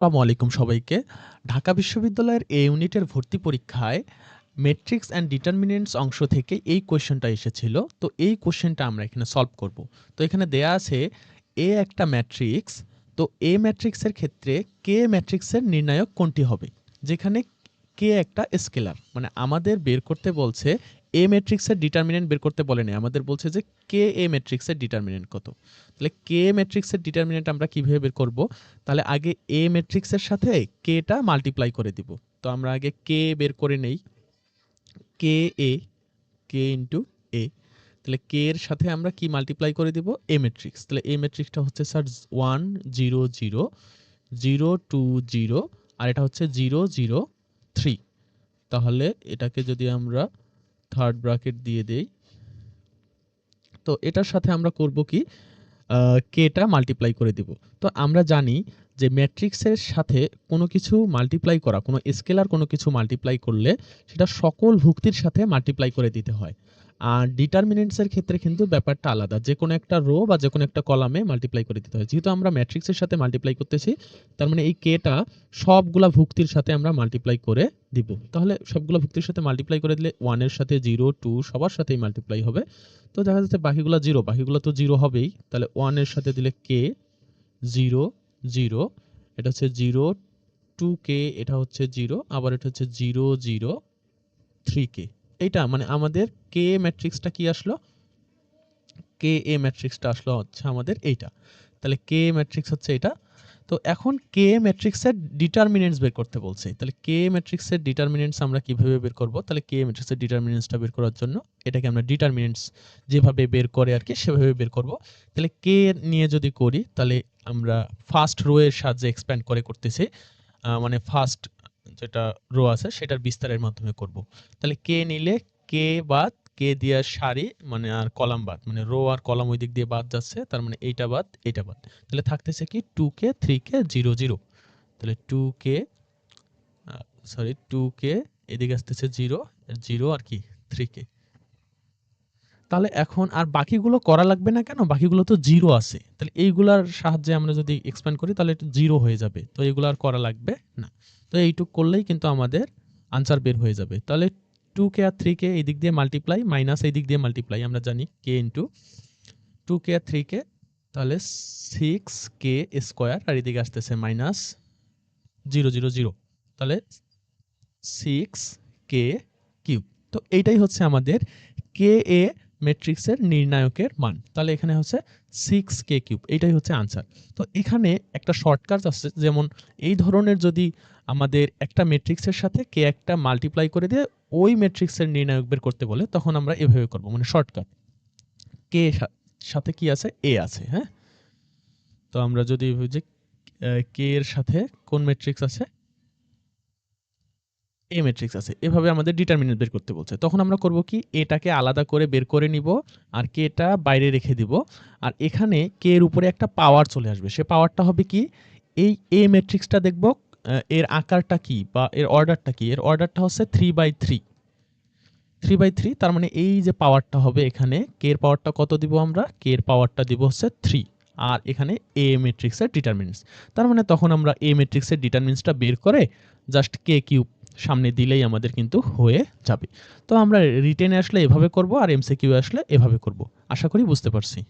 আসসালামু আলাইকুম সবাইকে। ঢাকা বিশ্ববিদ্যালয়ের এ ইউনিটের ভর্তি পরীক্ষায় ম্যাট্রিক্স অ্যান্ড ডিটারমিনেন্টস অংশ থেকে এই কোয়েশ্চেনটা এসেছিল। তো এই কোয়েশ্চেনটা আমরা এখানে সলভ করব। তো এখানে দেয়া আছে, এ একটা ম্যাট্রিক্স। তো এ ম্যাট্রিক্সের ক্ষেত্রে কে ম্যাট্রিক্সের নির্ণায়ক কোনটি হবে? যেখানে কে একটা স্কেলার। মানে আমাদের বের করতে বলছে এ ম্যাট্রিক্সের ডিটারমিনেন্ট বের করতে বলে নাই। আমাদের বলছে যে কে এ ম্যাট্রিক্সের ডিটারমিনেন্ট কত? তাহলে কে ম্যাট্রিক্সের ডিটারমিনেন্ট আমরা কীভাবে বের করব? তাহলে আগে এ ম্যাট্রিক্সের সাথে কে টা মাল্টিপ্লাই করে দিব। তো আমরা আগে কে বের করে নেই। কে এ কে ইনটু এ তাহলে কে এর সাথে আমরা কি মাল্টিপ্লাই করে দিব এ ম্যাট্রিক্স তাহলে এ ম্যাট্রিক্সটা হচ্ছে sir one zero zero zero two zero আর এটা হচ্ছে জিরো জিরো থ্রি তাহলে এটাকে যদি আমরা থার্ড ব্রাকেট দিয়ে দেই। তো এটার সাথে আমরা করব কি? কেটা মাল্টিপ্লাই করে দিব। তো আমরা জানি যে ম্যাট্রিক্সের সাথে কোনো কিছু মাল্টিপ্লাই করা, কোনো স্কেলার কোনো কিছু মাল্টিপ্লাই করলে সেটা সকল ভুক্তির সাথে মাল্টিপ্লাই করে দিতে হয়। আর ডিটারমিনেন্টসের ক্ষেত্রে কিন্তু ব্যাপারটা আলাদা। যে কোনো একটা রো বা যে কোনো একটা কলামে মাল্টিপ্লাই করে দিতে হয়। যেহেতু আমরা ম্যাট্রিক্সের সাথে মাল্টিপ্লাই করতেছি, তার মানে এই কেটা সবগুলা ভুক্তির সাথে আমরা মাল্টিপ্লাই করে দিব। তাহলে সবগুলো ভুক্তির সাথে মাল্টিপ্লাই করে দিলে ওয়ানের সাথে জিরো টু সবার সাথেই মাল্টিপ্লাই হবে। তো দেখা যাচ্ছে বাকিগুলো জিরো বাকিগুলো তো জিরো হবেই। তাহলে ওয়ানের সাথে দিলে কে জিরো জিরো, এটা হচ্ছে জিরো টু কে এটা হচ্ছে জিরো, আবার এটা হচ্ছে জিরো জিরো থ্রি কে এইটা মানে আমাদের কে ম্যাট্রিক্সটা কি আসলো? কে এ ম্যাট্রিক্সটা আসলো হচ্ছে আমাদের এইটা। তাহলে কে ম্যাট্রিক্স হচ্ছে এটা তো এখন কে ম্যাট্রিক্সের ডিটারমিনেন্টস বের করতে বলছে। তাহলে কে ম্যাট্রিক্সের ডিটারমিনেন্টস আমরা কীভাবে বের করব? তাহলে কে ম্যাট্রিক্সের ডিটারমিনেন্টসটা বের করার জন্য এটাকে আমরা ডিটারমিনেন্টস যেভাবে বের করে আর কি সেভাবে বের করব। তাহলে কে নিয়ে যদি করি, তাহলে আমরা ফার্স্ট রো এর সাহায্যে এক্সপ্যান্ড করে করতেছি। মানে ফার্স্ট যেটা রো আছে, সেটার বিস্তারের মাধ্যমে করব। তাহলে কে নিলে কে বাদ কে দিয়ে সারি মানে আর কলাম বাদ মানে রো আর কলাম ওই দিক দিয়ে বাদ যাচ্ছে, তার মানে এইটা বাদ এইটা বাদ। তাহলে থাকতেছে কি two k three k zero zero তাহলে two k sorry two k এদিকে আসতেছে জিরো জিরো আর কি থ্রি কে তাহলে এখন আর বাকিগুলো করা লাগবে না কেন? বাকিগুলো তো জিরো আছে। তাহলে এইগুলার সাহায্যে আমরা যদি এক্সপ্যান্ড করি, তাহলে এটা জিরো হয়ে যাবে। তো এইগুলো আর করা লাগবে না। তো এইটুক করলেই কিন্তু আমাদের আনসার বের হয়ে যাবে। তাহলে টু কে আর থ্রি কে এই দিক দিয়ে মাল্টিপ্লাই মাইনাস এই দিক দিয়ে মাল্টিপ্লাই আমরা জানি কে ইন্টু টু কে আর থ্রি কে তাহলে সিক্স কে স্কোয়ার আর এদিকে আসতেছে মাইনাস জিরো জিরো জিরো তাহলে সিক্স কে কিউব তো এইটাই হচ্ছে আমাদের কে এ ম্যাট্রিক্সের নির্ণায়কের মান। তাহলে এখানে হচ্ছে সিক্স কে কিউব এইটাই হচ্ছে আনসার তো এখানে একটা শর্টকাট আছে, যেমন এই ধরনের যদি আমাদের একটা ম্যাট্রিক্সের সাথে কে একটা মাল্টিপ্লাই করে দিয়ে ওই ম্যাট্রিক্সের নির্ণায়ক বের করতে বলে, তখন আমরা এভাবে করব মানে শর্টকাট কে সাথে কি আছে? এ আছে হ্যাঁ? তো আমরা যদি যে কে এর সাথে কোন ম্যাট্রিক্স আছে? এ ম্যাট্রিক্স আছে। এভাবে আমাদের ডিটারমিনেন্ট বের করতে বলছে। তখন আমরা করব কি? এটাকে আলাদা করে বের করে নিব আর কেটা বাইরে রেখে দিব। আর এখানে কে এর উপরে একটা পাওয়ার চলে আসবে। সে পাওয়ারটা হবে কি? এই এ ম্যাট্রিক্সটা দেখব এর আকারটা কি বা এর অর্ডারটা কি? এর অর্ডারটা হচ্ছে three by three three by three তার মানে এই যে পাওয়ারটা হবে এখানে, কে এর পাওয়ারটা কত দিব আমরা? কে এর পাওয়ারটা দিব হচ্ছে থ্রি আর এখানে এ ম্যাট্রিক্সের ডিটারমিনেন্টস তার মানে তখন আমরা এ ম্যাট্রিক্সের ডিটারমিনেন্টসটা বের করে জাস্ট কে কিউব সামনে দিলেই আমাদের কিন্তু হয়ে যাবে। তো আমরা রিটেনে আসলে এভাবে করব আর এমসিকিউ আসলে এভাবে করব। আশা করি বুঝতে পারছি।